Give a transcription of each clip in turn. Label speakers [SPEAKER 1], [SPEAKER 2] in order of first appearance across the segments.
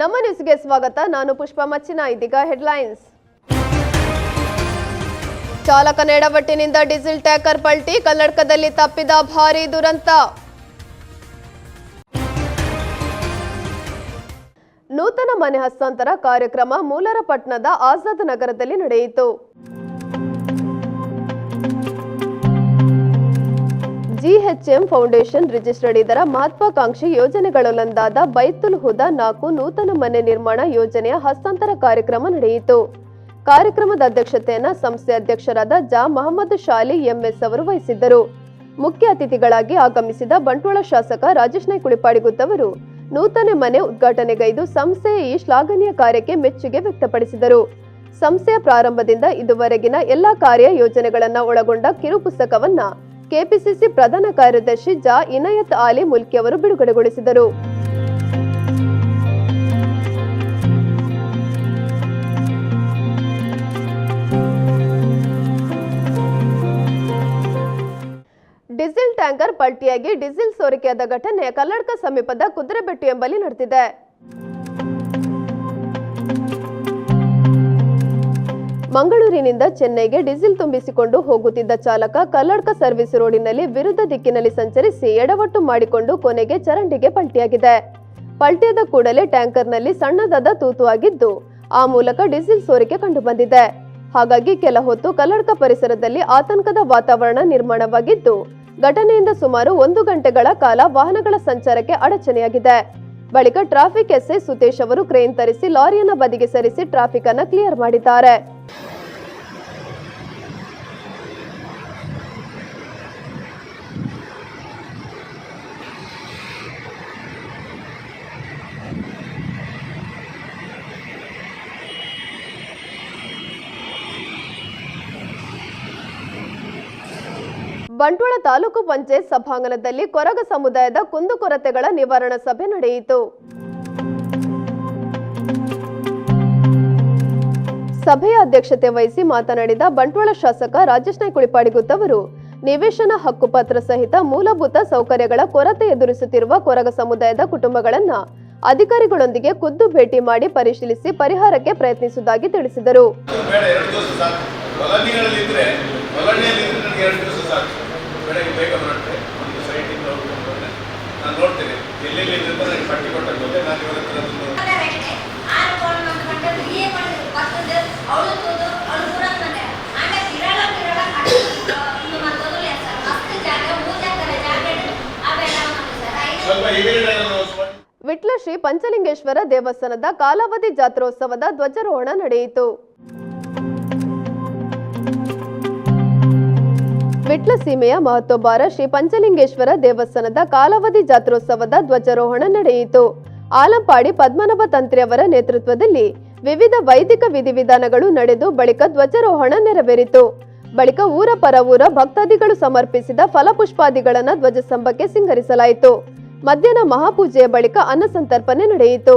[SPEAKER 1] ನಮ್ಮ ನ್ಯೂಸ್ಗೆ ಸ್ವಾಗತ. ನಾನು ಪುಷ್ಪ ಮಚ್ಚಿನ, ಇದೀಗ ಹೆಡ್ಲೈನ್ಸ್. ಚಾಲಕನ ಎಡವಟ್ಟಿನಿಂದ ಡೀಸೆಲ್ ಟ್ಯಾಕರ್ ಪಲ್ಟಿ, ಕನ್ನಡಕದಲ್ಲಿ ತಪ್ಪಿದ ಭಾರೀ ದುರಂತ. ನೂತನ ಮನೆ ಹಸ್ತಾಂತರ ಕಾರ್ಯಕ್ರಮ ಮೂಲರಪಟ್ಟಣದ ಆಜಾದ್ ನಗರದಲ್ಲಿ ನಡೆಯಿತು. ಜಿಎಚ್ಎಂ ಫೌಂಡೇಶನ್ ರಿಜಿಸ್ಟರ್ಡ್ ಇದರ ಮಹತ್ವಾಕಾಂಕ್ಷಿ ಯೋಜನೆಗಳಲ್ಲೊಂದಾದ ಬೈತುಲ್ ಹುದಾ ನಾಲ್ಕು ನೂತನ ಮನೆ ನಿರ್ಮಾಣ ಯೋಜನೆಯ ಹಸ್ತಾಂತರ ಕಾರ್ಯಕ್ರಮ ನಡೆಯಿತು. ಕಾರ್ಯಕ್ರಮದ ಅಧ್ಯಕ್ಷತೆಯನ್ನು ಸಂಸ್ಥೆ ಅಧ್ಯಕ್ಷರಾದ ಜಾ ಮಹಮ್ಮದ್ ಶಾಲಿ ಎಂಎಸ್ ಅವರು ವಹಿಸಿದ್ದರು. ಮುಖ್ಯ ಅತಿಥಿಗಳಾಗಿ ಆಗಮಿಸಿದ ಬಂಟ್ವಾಳ ಶಾಸಕ ರಾಜೇಶ್ ನಾಯ್ಕ ಕುಳಿಪಾಡಿಗುತ್ ಅವರು ನೂತನ ಮನೆ ಉದ್ಘಾಟನೆಗೈದು ಸಂಸ್ಥೆಯ ಈ ಶ್ಲಾಘನೀಯ ಕಾರ್ಯಕ್ಕೆ ಮೆಚ್ಚುಗೆ ವ್ಯಕ್ತಪಡಿಸಿದರು. ಸಂಸ್ಥೆಯ ಪ್ರಾರಂಭದಿಂದ ಇದುವರೆಗಿನ ಎಲ್ಲಾ ಕಾರ್ಯ ಯೋಜನೆಗಳನ್ನು ಒಳಗೊಂಡ ಕಿರು ಪುಸ್ತಕವನ್ನ ಕೆಪಿಸಿಸಿ ಪ್ರಧಾನ ಕಾರ್ಯದರ್ಶಿ ಜಾ ಇನಾಯತ್ ಆಲಿ ಮುಲ್ಕಿ ಅವರು ಬಿಡುಗಡೆಗೊಳಿಸಿದರು. ಡೀಸೆಲ್ ಟ್ಯಾಂಕರ್ ಪಲ್ಟಿಯಾಗಿ ಡೀಸೆಲ್ ಸೋರಿಕೆಯಾದ ಘಟನೆ ಕಲ್ಲಡ್ಕ ಸಮೀಪದ ಕುದುರೆಬೆಟ್ಟು ಎಂಬಲ್ಲಿ ನಡೆದಿದೆ. ಮಂಗಳೂರಿನಿಂದ ಚೆನ್ನೈಗೆ ಡೀಸೆಲ್ ತುಂಬಿಸಿಕೊಂಡು ಹೋಗುತ್ತಿದ್ದ ಚಾಲಕ ಕಲ್ಲಡ್ಕ ಸರ್ವಿಸ್ ರೋಡಿನಲ್ಲಿ ವಿರುದ್ಧ ದಿಕ್ಕಿನಲ್ಲಿ ಸಂಚರಿಸಿ ಎಡವಟ್ಟು ಮಾಡಿಕೊಂಡು ಕೊನೆಗೆ ಚರಂಡಿಗೆ ಪಲ್ಟಿಯಾಗಿದೆ. ಪಲ್ಟಿಯಾದ ಕೂಡಲೇ ಟ್ಯಾಂಕರ್ನಲ್ಲಿ ಸಣ್ಣದಾದ ತೂತು ಆಗಿದ್ದು, ಆ ಮೂಲಕ ಡೀಸೆಲ್ ಸೋರಿಕೆ ಕಂಡುಬಂದಿದೆ. ಹಾಗಾಗಿ ಕೆಲ ಹೊತ್ತು ಕಲ್ಲಡ್ಕ ಪರಿಸರದಲ್ಲಿ ಆತಂಕದ ವಾತಾವರಣ ನಿರ್ಮಾಣವಾಗಿದ್ದು, ಘಟನೆಯಿಂದ ಸುಮಾರು ಒಂದು ಗಂಟೆಗಳ ಕಾಲ ವಾಹನಗಳ ಸಂಚಾರಕ್ಕೆ ಅಡಚಣೆಯಾಗಿದೆ. ಬಳಿಕ ಟ್ರಾಫಿಕ್ ಎಸ್ಐ ಸುತೇಶ್ ಅವರು ಕ್ರೇನ್ ತರಿಸಿ ಲಾರಿಯನ್ನ ಬದಿಗೆ ಸರಿಸಿ ಟ್ರಾಫಿಕ್ ಅನ್ನ ಕ್ಲಿಯರ್ ಮಾಡಿದ್ದಾರೆ. ಬಂಟ್ವಾಳ ತಾಲೂಕು ಪಂಚಾಯತ್ ಸಭಾಂಗಣದಲ್ಲಿ ಕೊರಗ ಸಮುದಾಯದ ಕುಂದುಕೊರತೆಗಳ ನಿವಾರಣಾ ಸಭೆ ನಡೆಯಿತು. ಸಭೆಯ ಅಧ್ಯಕ್ಷತೆ ವಹಿಸಿ ಮಾತನಾಡಿದ ಬಂಟ್ವಾಳ ಶಾಸಕ ರಾಜೇಶ್ ನಾಯ್ಕ ಕುಳಿಪಾಡಿಗುತ್ ಅವರು, ನಿವೇಶನ ಹಕ್ಕುಪತ್ರ ಸಹಿತ ಮೂಲಭೂತ ಸೌಕರ್ಯಗಳ ಕೊರತೆ ಎದುರಿಸುತ್ತಿರುವ ಕೊರಗ ಸಮುದಾಯದ ಕುಟುಂಬಗಳನ್ನ ಅಧಿಕಾರಿಗಳೊಂದಿಗೆ ಖುದ್ದು ಭೇಟಿ ಮಾಡಿ ಪರಿಶೀಲಿಸಿ ಪರಿಹಾರಕ್ಕೆ ಪ್ರಯತ್ನಿಸುವುದಾಗಿ ತಿಳಿಸಿದರು.
[SPEAKER 2] ಬೆಳಗ್ಗೆ ಬೇಗ ಹೊರಟೆ ಒಂದು ಸೈಟಿಂದ ಹೋಗ್ಕೊಂಡು ಬಂದೆ. ನಾನು ನೋಡ್ತೇನೆ. ಎಲ್ಲೆಲ್ಲಿ ಇದೆ ಅಂತ ನನಗೆ ಪಟ್ಟಿ ಕೊಟ್ಟಾಗುತ್ತೆ ನಾನು ಇವರ ಹತ್ರ ಅದನ್ನು
[SPEAKER 3] ಆರು ಕೋಣ ಮಂದಿ ಬಂದ್ರೆ ಏನ್ ಮಾಡಿದ್ರು? ಪಕ್ಕದ ಅವಳು ತೋದು ಅವಳು ಪೂರ ತಂದೆ ಆಮೇಲೆ ಕಿರಾಳ ಕಿರಾಳ ಇನ್ನು ಮತ್ತೊಂದು ಸರ್? ಮಸ್ತ್ ಜಾಗ ಮೂರ್ ಜಾಗ ಜಾಗ ಅವೆಲ್ಲ ಸರ್. ಐದು
[SPEAKER 2] ಸ್ವಲ್ಪ ಇಮಿಡಿಯೇಟ್
[SPEAKER 1] ವಿಟ್ಲ ಶ್ರೀ ಪಂಚಲಿಂಗೇಶ್ವರ ದೇವಸ್ಥಾನದ ಕಾಲಾವಧಿ ಜಾತ್ರೋತ್ಸವದ ಧ್ವಜಾರೋಹಣ ನಡೆಯಿತು. ವಿಟ್ಲ ಸೀಮೆಯ ಮಹತ್ವಬಾರ ಶ್ರೀ ಪಂಚಲಿಂಗೇಶ್ವರ ದೇವಸ್ಥಾನದ ಕಾಲಾವಧಿ ಜಾತ್ರೋತ್ಸವದ ಧ್ವಜಾರೋಹಣ ನಡೆಯಿತು. ಆಲಂಪಾಡಿ ಪದ್ಮನಾಭ ತಂತ್ರಿ ಅವರ ನೇತೃತ್ವದಲ್ಲಿ ವಿವಿಧ ವೈದಿಕ ವಿಧಿವಿಧಾನಗಳು ನಡೆದು ಬಳಿಕ ಧ್ವಜಾರೋಹಣ ನೆರವೇರಿತು. ಬಳಿಕ ಊರ ಪರ ಊರ ಭಕ್ತಾದಿಗಳು ಸಮರ್ಪಿಸಿದ ಫಲಪುಷ್ಪಾದಿಗಳನ್ನು ಧ್ವಜಸ್ತಂಭಕ್ಕೆ ಸಿಂಗರಿಸಲಾಯಿತು. ಮಧ್ಯಾಹ್ನ ಮಹಾಪೂಜೆಯ ಬಳಿಕ ಅನ್ನಸಂತರ್ಪಣೆ ನಡೆಯಿತು.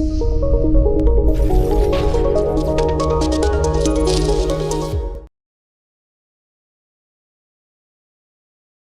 [SPEAKER 1] Thank you.